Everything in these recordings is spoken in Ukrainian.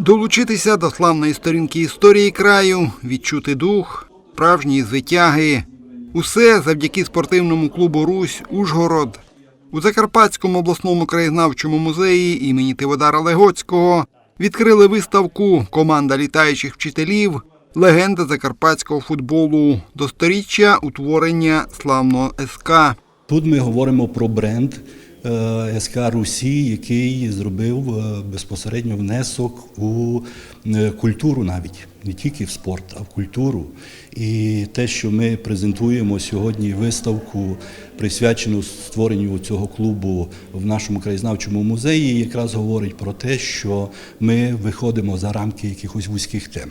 Долучитися до славної сторінки історії краю, відчути дух, справжні звитяги. Усе завдяки спортивному клубу Русь Ужгород. У Закарпатському обласному краєзнавчому музеї імені Тиводара Легоцького відкрили виставку Команда літаючих вчителів. Легенда закарпатського футболу до сторіччя утворення славного СК. Тут ми говоримо про бренд СК Русі, який зробив е, безпосередньо внесок у е, культуру навіть, не тільки в спорт, а в культуру. І те, що ми презентуємо сьогодні виставку, присвячену створенню цього клубу в нашому краєзнавчому музеї, якраз говорить про те, що ми виходимо за рамки якихось вузьких тем.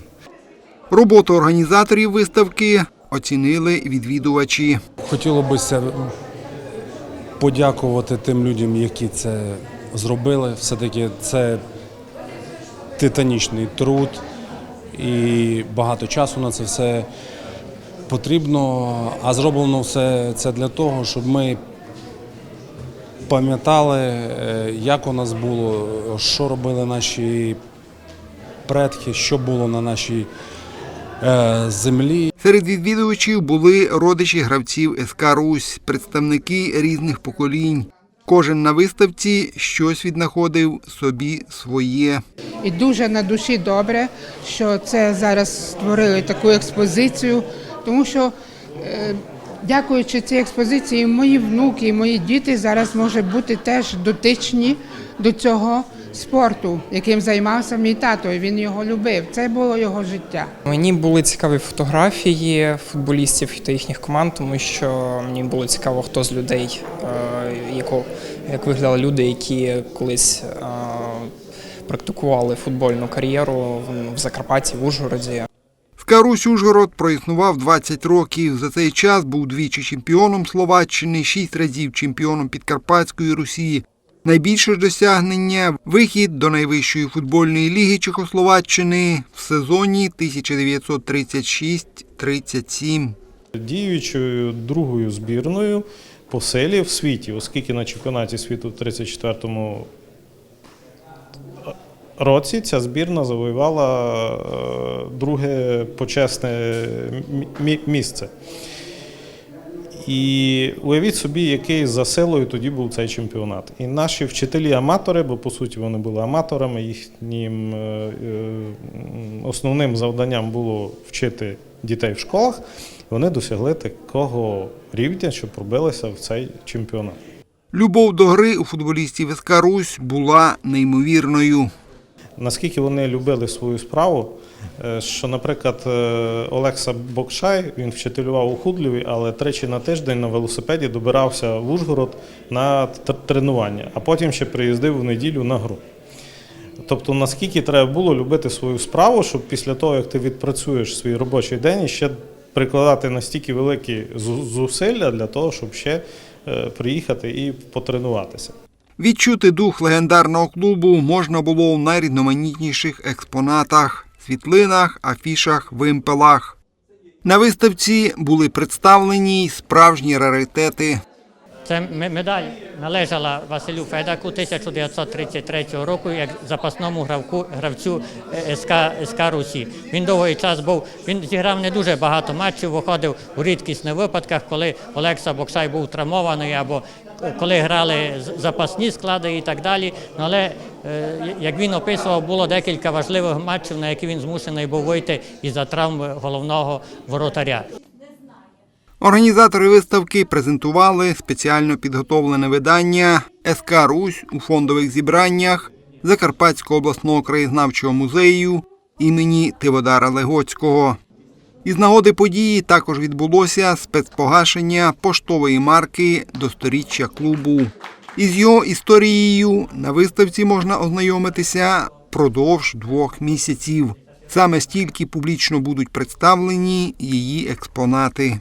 Роботу організаторів виставки оцінили відвідувачі. Хотілося б подякувати тим людям, які це зробили. Все-таки це титанічний труд і багато часу на це все потрібно. А зроблено все це для того, щоб ми пам'ятали, е, як у нас було, що робили наші предки, що було на нашій землі. Серед відвідувачів були родичі гравців СК Русь, представники різних поколінь. Кожен на виставці щось віднаходив собі своє. І дуже на душі добре, що це зараз створили таку експозицію, тому що, е, дякуючи цій експозиції, мої внуки, і мої діти зараз можуть бути теж дотичні до цього спорту, яким займався мій тато. і Він його любив. Це було його життя. Мені були цікаві фотографії футболістів та їхніх команд, тому що мені було цікаво, хто з людей, е, як виглядали люди, які колись е, практикували футбольну кар'єру в- в Закарпатті, в Ужгороді. СК Русь Ужгород проіснував 20 років. За цей час був двічі чемпіоном Словаччини, шість разів чемпіоном Підкарпатської Русі. Найбільше ж досягнення вихід до найвищої футбольної ліги Чехословаччини в сезоні 1936-37. Діючою другою збірною по селі в світі, оскільки на чемпіонаті світу в 34-му році ця збірна завоювала е, друге почесне мі- мі- місце. І уявіть собі, який за силою тоді був цей чемпіонат. І наші вчителі-аматори, бо по суті вони були аматорами, їхнім е, е, основним завданням було вчити дітей в школах. Вони досягли такого рівня, що пробилися в цей чемпіонат. Любов до гри у футболістів СК Русь була неймовірною. Наскільки вони любили свою справу, е, що, наприклад, е, Олекса Бокшай він вчителював у Худліві, але тричі на тиждень на велосипеді добирався в Ужгород на тренування, а потім ще приїздив в неділю на гру. Тобто, наскільки треба було любити свою справу, щоб після того, як ти відпрацюєш свій робочий день, ще прикладати настільки великі зусилля для того, щоб ще е, приїхати і потренуватися. Відчути дух легендарного клубу можна було в найрізноманітніших експонатах, світлинах, афішах, вимпелах. На виставці були представлені й справжні раритети. Це медаль належала Василю Федаку 1933 року як запасному гравку, гравцю е, СК, СК Русі. Він довгий час був, він зіграв не дуже багато матчів, виходив у рідкісних випадках, коли Олекса Боксай був травмований або коли грали запасні склади і так далі. Ну, Але, е, як він описував, було декілька важливих матчів, на які він змушений був вийти із-за травми головного воротаря. Організатори виставки презентували спеціально підготовлене видання СК Русь у фондових зібраннях Закарпатського обласного краєзнавчого музею імені Тиводара Легоцького. Із нагоди події також відбулося спецпогашення поштової марки до сторіччя клубу. Із його історією на виставці можна ознайомитися продовж двох місяців. Саме стільки публічно будуть представлені її експонати.